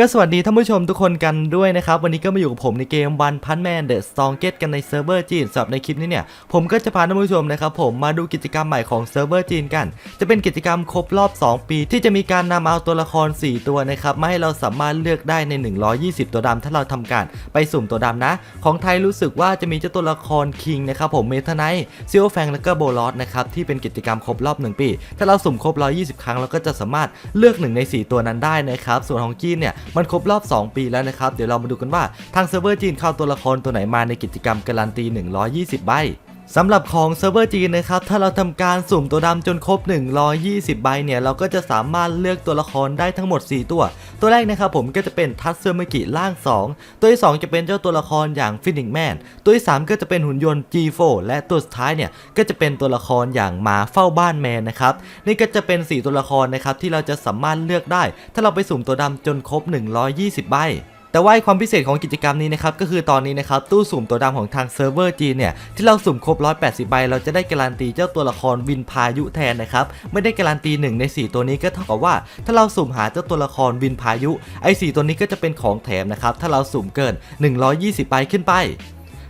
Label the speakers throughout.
Speaker 1: ก็สวัสดีท่านผู้ชมทุกคนกันด้วยนะครับ วันนี้ก็มาอยู่กับผมในเกมวันพันแมนเดอะสตองเกตกันในเซิร์ฟเวอร์จีนสำหรับในคลิปนี้เนี่ย ผมก็จะพาท่านผู้ชมนะครับผมมาดูกิจกรรมใหม่ของเซิร์ฟเวอร์จีนกัน จะเป็นกิจกรรมครบรอบ 2 ปี ที่จะมีการนำเอาตัวละคร 4 ตัวนะครับมาให้เราสามารถเลือกได้ใน 120 ตัวดำถ้าเราทำการไปสุ่มตัวดำนะ ของไทยรู้สึกว่าจะมีเจ้าตัวละครคิงนะครับผมเมทไนซิลแฟงและก็โบลอสนะครับที่เป็นกิจกรรมครบรอบ 1 ปี ถ้าเราสุ่มครบ 120 ครั้งเราก็จะสามารถเลือกหนึ่งใน4 ตัวนั้นได้นะครับส่วนของจีนเนี่ยมันครบรอบ 2 ปีแล้วนะครับ เดี๋ยวเรามาดูกันว่าทางเซิร์ฟเวอร์จีนเข้าตัวละครตัวไหนมาในกิจกรรมการันตี 120 ใบ สำหรับของเซิร์ฟเวอร์จีนนะครับ ถ้าเราทำการสุ่มตัวดำจนครบ 120 ใบเนี่ย เราก็จะสามารถเลือกตัวละครได้ทั้งหมด 4 ตัว ตัวแรกนะครับผมก็จะเป็นทัตเซอร์เมกิร่าง 2 ตัวที่ 2 จะเป็นเจ้าตัวละครอย่างฟินิกแมน ตัวที่ 3 ก็จะเป็นหุ่นยนต์ G4 และตัวสุดท้ายเนี่ย ก็จะเป็นตัวละครอย่างหมาเฝ้าบ้านแมนนะครับ นี่ก็จะเป็น 4 ตัวละครนะครับที่เราจะสามารถเลือกได้ ถ้าเราไปสุ่มตัวดำจนครบ 120 ใบ แต่ว่าความพิเศษของกิจกรรมนี้นะครับก็คือตอนนี้นะครับตู้สุ่มตัวดำของทางเซิร์ฟเวอร์จีนเนี่ยที่เราสุ่มครบ 180 ใบ เราจะได้การันตีเจ้าตัวละครวินพายุแทนนะครับไม่ได้การันตี 1 ใน 4 ตัวนี้ก็เท่ากับว่า ถ้าเราสุ่มหาเจ้าตัวละครวินพายุไอ้4ตัวนี้ก็จะเป็นของแถมนะครับถ้าเราสุ่มเกิน 120 ใบขึ้นไป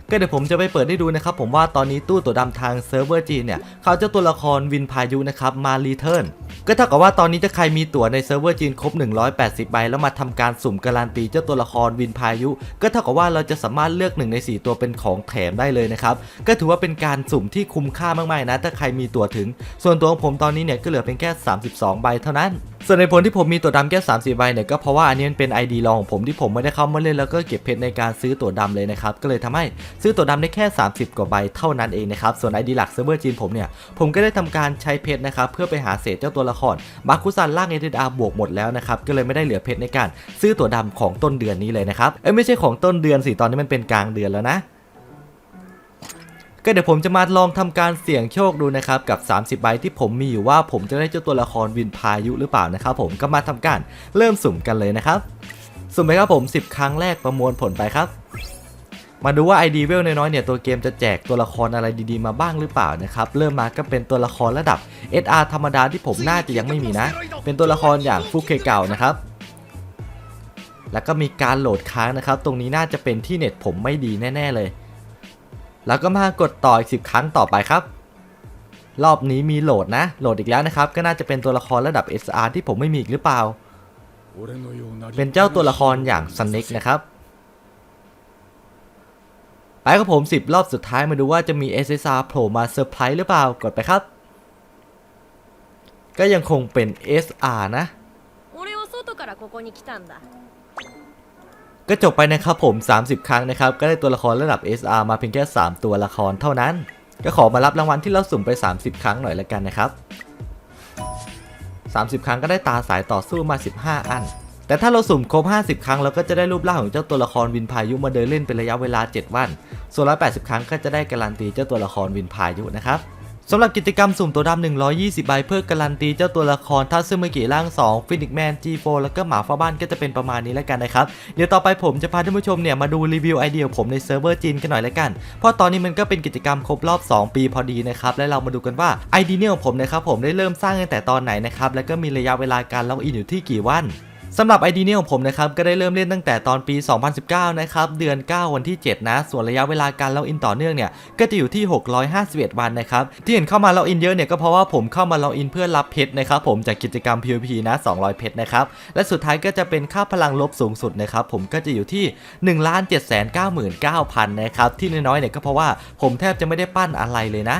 Speaker 1: ก็เดี๋ยวผมจะไปเปิดให้ดูนะครับผมว่าตอนนี้ตู้ตัวดำทางเซิร์ฟเวอร์จีนเนี่ยเขาจ้าตัวละครวินพายุนะครับมารีเทิร์นก็เท่ากับว่าตอนนี้ถ้าใครมีตั๋วในเซิร์ฟเวอร์จีนครบ 180 ใบ แล้วมาทำการสุ่มการันตีเจ้าตัวละครวินพายุ ก็เท่ากับว่าเราจะสามารถเลือก1ใน 4 ตัวเป็นของแถมได้เลยนะครับ ก็ถือว่าเป็นการสุ่มที่คุ้มค่ามากๆนะ ถ้าใครมีตั๋วถึง ส่วนตัวของผมตอนนี้เนี่ยก็เหลือเป็นแค่ 32 ใบเท่านั้นส่วนในผลที่ผมมีตัวดำแค่30ใบเนี่ยก็เพราะว่าอันนี้มันเป็น ID รองของผมที่ผมไม่ได้เข้ามาเล่นแล้วก็เก็บเพชรในการซื้อตัวดำเลยนะครับก็เลยทำให้ซื้อตัวดำได้แค่ 30 กว่าใบเท่านั้นเองนะครับส่วน ID หลักเซิร์ฟเวอร์จีนผมเนี่ยผมก็ได้ทำการใช้เพชรนะครับเพื่อไปหาเศษเจ้าตัวละครมาคุซันล่างเอเดอาบวกหมดแล้วนะครับก็เลยไม่ได้เหลือเพชรในการซื้อตัวดำของต้นเดือนนี้เลยนะครับเอ้ไม่ใช่ของต้นเดือนสิตอนนี้มันเป็นกลางเดือนแล้วนะ ก็เดี๋ยวผมจะมาลองทำการเสี่ยงโชคดูนะครับกับ 30 ใบที่ผมมีอยู่ว่าผมจะได้เจ้าตัวละครวินพายุหรือเปล่านะครับผมก็มาทำการเริ่มสุ่มกันเลยนะครับ สุ่มไปครับผม 10 ครั้งแรกประมวลผลไปครับ มาดูว่า ID เวลน้อยๆเนี่ยตัวเกมจะแจกตัวละครอะไรดีๆมาบ้างหรือเปล่านะครับเริ่มมาก็เป็นตัวละครระดับ SR ธรรมดาที่ผมน่าจะยังไม่มีนะ เป็นตัวละครอย่างฟุกเคเก่านะครับแล้วก็มีการโหลดค้างนะครับ ตรงนี้น่าจะเป็นที่เน็ตผมไม่ดีแน่ ๆ เลย แล้วก็มากดต่ออีก 10 ครั้งต่อไปครับ รอบนี้มีโหลดนะ โหลดอีกแล้วนะครับ ก็น่าจะเป็นตัวละครระดับ SR ที่ผมไม่มีอีกหรือเปล่า เป็
Speaker 2: น
Speaker 1: เจ้าตั
Speaker 2: ว
Speaker 1: ละครอ
Speaker 2: ย่าง
Speaker 1: สเน็
Speaker 2: เน็
Speaker 1: กนะครั
Speaker 2: บบ
Speaker 1: ไปครับผม 10 รอบสุดท้ายมาดูว่าจะมี SSR โผล่มาเซอร์ไพรส์หรือเปล่ากดไปครับ ก็ยังคงเป็น SR นะ ก็จบไปนะครับผม 30 ครั้งนะครับ ก็ได้ตัวละครระดับ SR มาเพียงแค่ 3 ตัวละครเท่านั้น ก็ขอมารับรางวัลที่เราสุ่มไป 30 ครั้งหน่อยละกันนะครับ 30 ครั้งก็ได้ตาสายต่อสู้มา 15 อัน แต่ถ้าเราสุ่มครบ 50 ครั้งเราก็จะได้รูปร่างของเจ้าตัวละครวินพายุมาเดินเล่นเป็นระยะเวลา 7 วัน ส่วน180 ครั้งก็จะได้การันตีเจ้าตัวละครวินพายุนะครับ สำหรับกิจกรรมสุ่มตัวดำ120 ใบเพื่อการันตีเจ้าตัวละครทัตซึมิกิร่าง 2 ฟินิกแมน G4 แล้วก็หมาฟ้าบ้านก็จะเป็นประมาณนี้แล้วกันนะครับ เดี๋ยวต่อไปผมจะพาท่านผู้ชมเนี่ยมาดูรีวิวไอเดียของผมในเซิร์ฟเวอร์จีนกันหน่อยละกัน เพราะตอนนี้มันก็เป็นกิจกรรมครบรอบ 2 ปีพอดีนะครับ และเรามาดูกันว่าไอเดียของผมนะครับผมได้เริ่มสร้างตั้งแต่ตอนไหนนะครับ แล้วก็มีระยะเวลาการล็อกอินอยู่ที่กี่วัน สำหรับ ID นี้ของผมนะครับก็ได้เริ่มเล่นตั้งแต่ตอนปี 2019 นะครับเดือน 9 วันที่ 7 นะ ส่วนระยะเวลาการล็อกอินต่อเนื่องเนี่ยก็จะอยู่ที่ 651 วันนะครับที่เห็นเข้ามาล็อกอินเยอะเนี่ยก็เพราะว่าผมเข้ามาล็อกอินเพื่อรับเพชรนะครับผมจากกิจกรรม PVP นะ 200 เพชรนะครับและสุดท้ายก็จะเป็นค่าพลังลบสูงสุดนะครับผมก็จะอยู่ที่ 1 7 9 9 0 0 0 นะครับที่น้อยๆเนี่ยก็เพราะว่าผมแทบจะไม่ได้ปั้นอะไรเลยนะ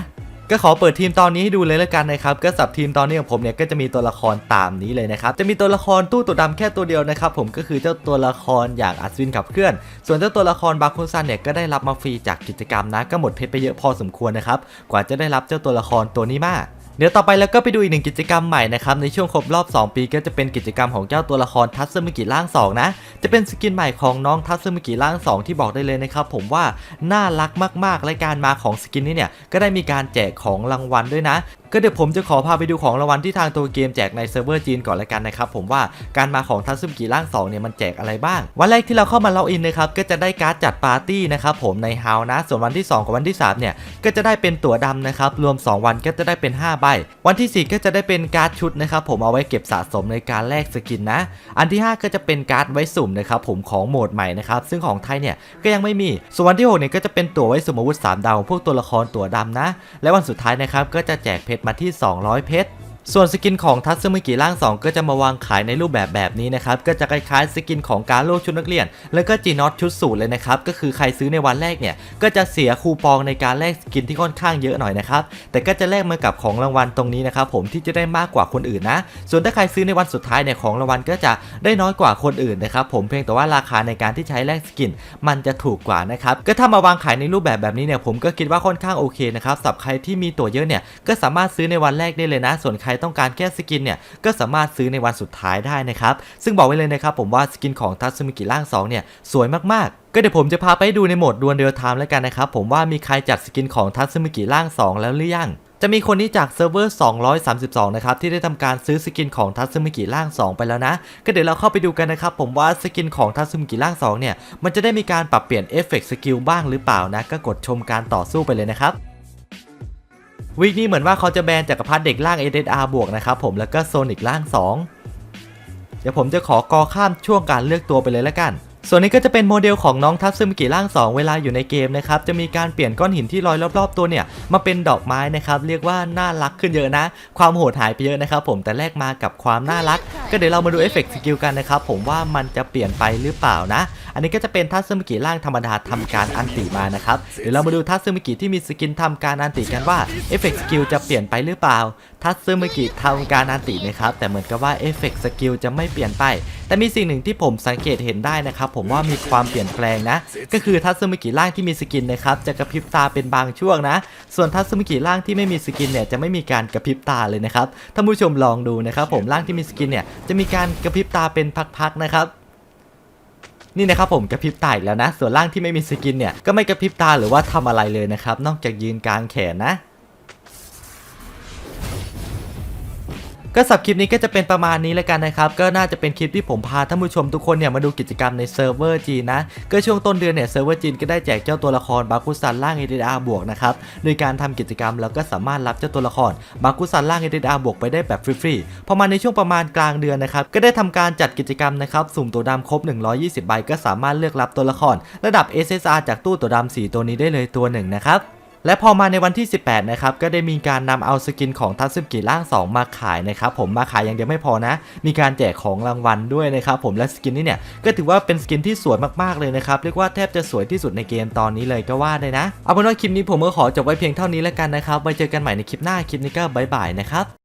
Speaker 1: ก็ขอเปิดทีมตอนนี้ให้ดูเลยละกันนะครับก็สับทีมตอนนี้ของผมเนี่ยก็จะมีตัวละครตามนี้เลยนะครับจะมีตัวละครตู้ตัวดำแค่ตัวเดียวนะครับผมก็คือเจ้าตัวละครอย่างอัศวินขับเคลื่อน ส่วนเจ้าตัวละครบาคุซันเนี่ยก็ได้รับมาฟรีจากกิจกรรมนะก็หมดเพชรไปเยอะพอสมควรนะครับกว่าจะได้รับเจ้าตัวละครตัวนี้มา เดี๋ยวต่อไปแล้วก็ไปดูอีกหนึ่งกิจกรรมใหม่นะครับในช่วงครบรอบ 2 ปีก็จะเป็นกิจกรรมของเจ้าตัวละครทัตสึมิกิร่าง 2 นะ จะเป็นสกินใหม่ของน้องทัตสึมิกิร่าง 2 ที่บอกได้เลยนะครับผมว่าน่ารักมากๆและการมาของสกินนี้เนี่ยก็ได้มีการแจกของรางวัลด้วยนะก็เดี๋ยวผมจะขอพาไปดูของรางวัลที่ทางตัวเกมแจกในเซิร์ฟเวอร์จีนก่อนละกันนะครับผมว่าการมาของทัตซึมกิร่าง2เนี่ยมันแจกอะไรบ้าง วันแรกที่เราเข้ามาล็อกอินนะครับก็จะได้การ์ดจัดปาร์ตี้นะครับผมในฮาวนะส่วนวันที่ 2 กับวันที่ 3 เนี่ยก็จะได้เป็นตั๋วดำนะครับรวม 2 วันก็จะได้เป็น 5 ใบ วันที่ 4 ก็จะได้เป็นการ์ดชุดนะครับผมเอาไว้เก็บสะสมในการแลกสกินนะ อันที่ 5 ก็จะเป็นการ์ดไว้สุ่มนะครับผมของโหมดใหม่นะครับซึ่งของไทยเนี่ยก็ยังไม่มี ส่วนวันที่6เนี่ยก็จะเป็นตั๋วไว้สุ่มอาวุธ3ดาวพวกตัวละครตั๋วดำนะ และวันสุดท้ายนะครับก็จะแจกเพชรมาที่ 200 เพชร ส่วนสกินของทัตสึมิกิร่าง 2 ก็จะมาวางขายในรูปแบบแบบนี้นะครับ ก็จะคล้ายๆสกินของการโลชุดนักเรียน แล้วก็จีนอตชุดสูตรเลยนะครับ ก็คือใครซื้อในวันแรกเนี่ย ก็จะเสียคูปองในการแลกสกินที่ค่อนข้างเยอะหน่อยนะครับ แต่ก็จะแลกมากับของรางวัลตรงนี้นะครับผมที่จะได้มากกว่าคนอื่นนะ ส่วนถ้าใครซื้อในวันสุดท้ายเนี่ยของรางวัลก็จะได้น้อยกว่าคนอื่นนะครับผมเพียงแต่ว่าราคาในการที่ใช้แลกสกิน มันจะถูกกว่านะครับ ก็ถ้ามาวางขายในรูปแบบแบบนี้เนี่ยผมก็คิดว่าค่อนข้างโอเคนะครับสำหรับใครที่มีตัวเยอะเนี่ยก็สามารถซื้อในวันแรกได้เลยนะ ส่วนใครต้องการแค่สกินเนี่ยก็สามารถซื้อในวันสุดท้ายได้นะครับ ซึ่งบอกไว้เลยนะครับผมว่าสกินของทัตสึมิกิร่าง2เนี่ยสวยมากๆก็เดี๋ยวผมจะพาไปดูในโหมดดวลเรียลไทม์แล้วกันนะครับผมว่ามีใครจัดสกินของทัตสึมิกิร่าง 2 แล้วหรือยังจะมีคนที่จากเซิร์ฟเวอร์ 232 นะครับ ที่ได้ทำการซื้อสกินของทัตสึมิกิร่าง 2 ไปแล้วนะ ก็เดี๋ยวเราเข้าไปดูกันนะครับ ผมว่าสกินของทัตสึมิกิร่าง 2 เนี่ย มันจะได้มีการปรับเปลี่ยนเอฟเฟกต์สกิลบ้างหรือเปล่านะ ก็กดชมการต่อสู้ไปเลยนะครับ วีคนี้เหมือนว่าเขาจะแบนจักรพรรดิเด็กร่าง SSR บวกนะครับผมแล้วก็โซนิกร่าง 2 เดี๋ยวผมจะขอกอข้ามช่วงการเลือกตัวไปเลยละกัน ส่วนนี้ก็จะเป็นโมเดลของน้องทัพซึมกิร่าง 2 เวลาอยู่ในเกมนะครับจะมีการเปลี่ยนก้อนหินที่ลอยรอบๆตัวเนี่ยมาเป็นดอกไม้นะครับเรียกว่าน่ารักขึ้นเยอะนะ ความโหดหายไปเยอะนะครับผมแต่แลกมากับความน่ารักก็เดี๋ยวเรามาดูเอฟเฟกต์สกิลกันนะครับผมว่ามันจะเปลี่ยนไปหรือเปล่านะ อันนี้ก็จะเป็นทัตซึมิกิร่างธรรมดาทำการอันติมานะครับเดี๋ยวเรามาดูทัตซึมิกิที่มีสกินทำการอันติกันว่าเอฟเฟกต์สกิลจะเปลี่ยนไปหรือเปล่าทัตซึมิกิทำการอันตินะครับแต่เหมือนกับว่าเอฟเฟกต์สกิลจะไม่เปลี่ยนไป แต่มีสิ่งหนึ่งที่ผมสังเกตเห็นได้นะครับผมว่ามีความเปลี่ยนแปลงนะ ก็คือทัตซึมิกิร่างที่มีสกินนะครับจะกระพริบตาเป็นบางช่วงนะ ส่วนทัตซึมิกิร่างที่ไม่มีสกินเนี่ยจะไม่มีการกระพริบตาเลยนะครับท่านผู้ชมลองดูนะครับผมร่างที่มีสกินเนี่ยจะมีการกระพริบตาเป็นพักๆนะครับ นี่นะครับผมกระพริบตาอีกแล้วนะ ส่วนร่างที่ไม่มีสกินเนี่ยก็ไม่กระพริบตาหรือว่าทำอะไรเลยนะครับ นอกจากยืนกลางแขนนะ ก็สับคลิปนี้ก็จะเป็นประมาณนี้แล้วกันนะครับก็น่าจะเป็นคลิปที่ผมพาท่านผู้ชมทุกคนเนี่ยมาดูกิจกรรมในเซิร์ฟเวอร์จีนนะก็ช่วงต้นเดือนเนี่ยเซิร์ฟเวอร์จีนก็ได้แจกเจ้าตัวละครบาคุซันล่าง ADR บวกนะครับโดยการทำกิจกรรมแล้วก็สามารถรับเจ้าตัวละครบาคุซันล่าง ADR บวกไปได้แบบฟรีๆพอมาในช่วงประมาณกลางเดือนนะครับก็ได้ทำการจัดกิจกรรมนะครับสุ่มตัวดำครบ 120 ใบก็สามารถเลือกรับตัวละคร ระดับ SSR จากตู้ตัวดำ4ตัวนี้ได้เลยตัวหนึ่งนะครับ และพอมาในวันที่ 18 นะครับ ก็ได้มีการนำเอาสกินของทัตสึกิร่าง 2 มาขายนะครับผมมาขายอย่างเดียวไม่พอนะ มีการแจกของรางวัลด้วยนะครับผมและสกินนี้เนี่ยก็ถือว่าเป็นสกินที่สวยมากๆเลยนะครับเรียกว่าแทบจะสวยที่สุดในเกมตอนนี้เลยก็ว่าได้นะ เอาเป็นว่าคลิปนี้ผมก็ขอจบไว้เพียงเท่านี้แล้วกันนะครับไว้เจอกันใหม่ในคลิปหน้าคลิปนี้ก็บายบายนะครับ